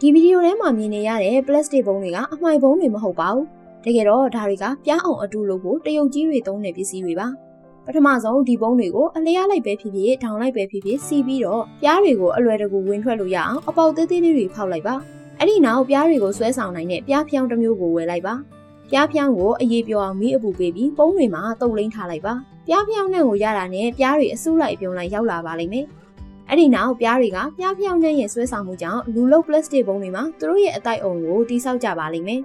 ဒီဗီဒီယိုထဲမှာမြင်နေရတဲ့ပလတ်စတစ်ဘုံတွေကအမှိုက်ဘုံတွေမဟုတ်ပါဘူးတကယ်တော့ဒါတွေကပြားအောင်အတူလို့ကိုတရုတ်ကြီးတွေသုံးတဲ့ပစ္စည်းတွေပါပထမဆုံးဒီဘုံတွေကိုအလျားလိုက်ပဲဖြစ်ဖြစ်ထောင်လိုက်ပဲဖြစ်ဖြစ်စီးပြီးတော့ပြားတွေကိုအလွယ်တကူဝင်ထွက်လို့ရအောင်အပေါက်သေးသေးလေးတွေဖောက်လိုက်ပါအဲ့ဒီနောက်ပြားတွေကိုဆွဲဆောင်နိုင်တဲ့ပြားဖြောင်းတစ်မျိုးကိုဝယ်လိုက်ပါပြားဖြောင်းကိုအရေးပြောအောင်မီးအပူပေးပြီးပုံးတွေမှာတုပ်လိမ့်ထားလိုက်ပါပြားဖြောင်းနဲ့ကိုရတာနဲ့ပြားတွေအစုလိုက်အပြုံလိုက်ရောက်လာပါလိမ့်မယ် အဲ့ဒီနောက်ပြားတွေကပြားဖြောင်းနဲ့ရဲ့ဆွဲဆောင်မှုကြောင့်လူလုတ်ပလတ်စတစ်ဘုံတွေမှာသူတို့ရဲ့အတိုက်အုံကိုတိဆောက်ကြပါလိမ့်မယ်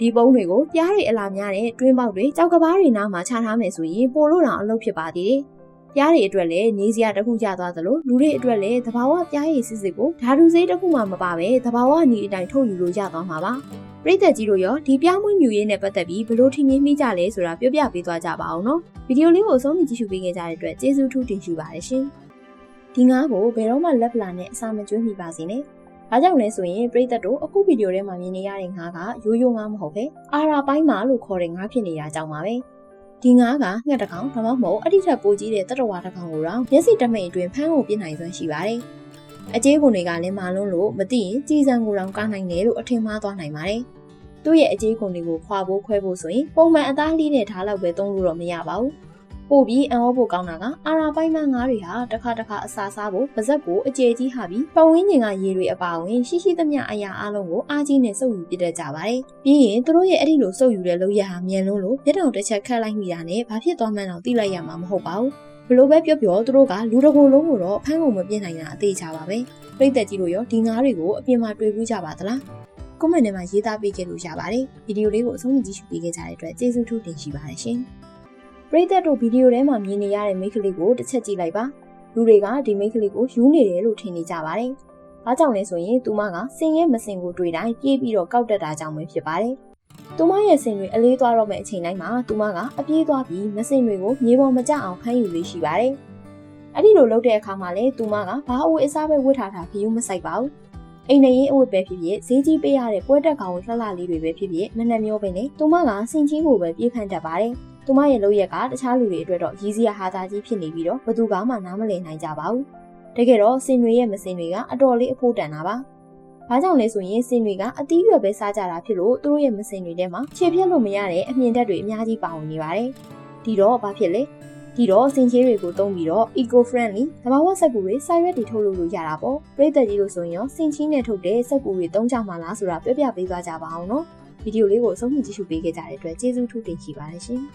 ဒီပုံးတွေကိုပြားတွေအလာများတဲ့တွင်းပေါက်တွေကြောက်ကဘားတွေနားမှာချထားမယ်ဆိုရင်ပိုလို့တောင်အလုပ်ဖြစ်ပါသေးတယ်။ပြားတွေအတွက်လည်းနေစရာတစ်ခုကျသွားသလိုလူတွေအတွက်လည်းသဘာဝပြားရည်စစ်စစ်ကိုဓာတုဆေးတစ်ခုမှမပါပဲသဘာဝနီအတိုင်းထုတ်ယူလို့ရသွားမှာပါ။ပြည်သက်ကြီးတို့ရောဒီပြားမွေးမြူရေးနဲ့ပတ်သက်ပြီးဘလို့ထင်မြင်မိကြလဲဆိုတာပြောပြပေးသွားကြပါအောင်နော်။ဗီဒီယိုလေးကိုအဆုံးထိကြည့်ရှုပေးခဲ့ကြတဲ့အတွက်ကျေးဇူးထူးတင်ရှိပါတယ်ရှင်။ ဒီငါးကိုဘယ်တော့မှလက်ပလာနဲ့အစာမကျွေးမိပါစေနဲ့။ဒါကြောင့်လဲဆိုရင်ပြည်သက်တို့အခုဗီဒီယိုထဲမှာမြင်နေရတဲ့ငါးကရိုးရိုးငါးမဟုတ်ပဲအာရာပိုင်းမာလို့ခေါ်တဲ့ငါးဖြစ်နေတာကြောင့်ပါပဲ။ဒီငါးကငှက်တစ်ကောင်ဒါမှမဟုတ်အဲ့ဒီထက်ပိုကြီးတဲ့တတဝါတစ်ကောင်ကိုတော့မျက်စိတမိတ်အတွင်းဖမ်းကိုပြစ်နိုင်စွမ်းရှိပါတယ်။အကျေးကုန်တွေကလည်းမာလွန်းလို့မသိရင်ကြီးစံကိုတောင်ကားနိုင်တယ်လို့အထင်မှားသွားနိုင်ပါတယ်။သူ့ရဲ့အကျေးကုန်တွေကိုခွာဖို့ခွဲဖို့ဆိုရင်ပုံမှန်အသားလှီးတဲ့ဓာတ်လောက်ပဲသုံးလို့တော့မရပါဘူး။ ပို့ပြီးအံ့ဩဖို့ကောင်းတာကအာရာပိုင်းမှငါးတွေဟာတစ်ခါတစ်ခါအစာစားဖို့ပါဇက်ကိုအကျယ်ကြီးဟာပြီးပတ်ဝန်းကျင်ကရေတွေအပါအဝင်ရှိရှိသမျှအရာအလုံးကိုအားကြီးနဲ့စုပ်ယူပြတတ်ကြပါတယ်။ပြီးရင်သူတို့ရဲ့အဲ့ဒီလိုစုပ်ယူတဲ့လုပ်ရဟာမြန်လွန်းလို့မျက်တောင်တစ်ချက်ခတ်လိုက်မိတာနဲ့ဘာဖြစ်သွားမှန်းတော့သိလိုက်ရမှာမဟုတ်ပါဘူး။ဘလို့ပဲပြောပြောသူတို့ကလူတကိုယ်လုံးကိုတော့ဖမ်းကုန်မပြစ်နိုင်တာအသေးချပါပဲ။ပြိသက်ကြီးတို့ရောဒီငါးတွေကိုအပြင်မှာတွေ့ဘူးကြပါသလား။ကွန်မန့်ထဲမှာရေးသားပေးခဲ့လို့ရပါတယ်။ဗီဒီယိုလေးကိုအဆုံးထိကြည့်ရှုပေးခဲ့ကြတဲ့အတွက်ကျေးဇူးထူးတင်ရှိပါတယ်ရှင်။ ပရိသတ်တို့ဗီဒီယိုထဲမှာမြင်နေရတဲ့မိန်းကလေးကိုတစ်ချက်ကြည့်လိုက်ပါလူတွေကဒီမိန်းကလေးကိုယူနေတယ်လို့ထင်နေကြပါတယ်။ဘာကြောင့်လဲဆိုရင်သူမကစင်ရဲ့မစင်ကိုတွေ့တိုင်းပြေးပြီးတော့ကောက်တက်တာကြောင့်ပဲဖြစ်ပါတယ်။သူမရဲ့စင်တွေအလေးသွားတော့မယ့်အချိန်တိုင်းမှာသူမကအပြေးသွားပြီးမစင်တွေကိုမြေပေါ်မကျအောင်ဖမ်းယူလေးရှိပါတယ်။အဲ့ဒီလိုလုပ်တဲ့အခါမှာလေသူမကဘာအဝတ်အစားပဲဝတ်ထားတာခယူးမဆိုင်ပါဘူး။အိမ်နေရင်အဝတ်ပဲဖြစ်ဖြစ်ဈေးကြီးပေးရတဲ့ပွဲတက်ကောင်လှလှလေးတွေပဲဖြစ်ဖြစ်မနှက်မျိုးပဲနေသူမကစင်ချင်းကိုပဲပြေးဖမ်းတတ်ပါတယ်။ သူမရဲ့လုပ်ရက်ကတခြားလူတွေအတွက်တော့ရည်စရာဟာသားကြီးဖြစ်နေပြီးတော့ဘသူကမှနားမလည်နိုင်ကြပါဘူး။တကယ်တော့စင်တွေရဲ့မစင်တွေကအတော်လေးအဖို့တန်တာပါ။ဘာကြောင့်လဲဆိုရင်စင်တွေကအသီးရွက်ပဲစားကြတာဖြစ်လို့သူတို့ရဲ့မစင်တွေထဲမှာခြေပြက်လို့မရတဲ့အမြင်တက်တွေအများကြီးပါဝင်နေပါတယ်။ဒီတော့ဘာဖြစ်လဲ။ဒီတော့စင်ချေးတွေကိုသုံးပြီးတော့ eco friendly သဘာဝစက်ကူတွေစာရွက်တွေထုတ်လုပ်လို့ရတာပေါ့။ပြည်သက်ကြီးလို့ဆိုရင်ရောစင်ချင်းနဲ့ထုတ်တဲ့စက်ကူတွေသုံးကြမှာလားဆိုတာပြောပြပေးသွားကြပါအောင်နော်။ဗီဒီယိုလေးကိုအဆုံးထိကြည့်ရှုပေးခဲ့ကြတဲ့အတွက်ကျေးဇူးထူးတင်ရှိပါတယ်ရှင်။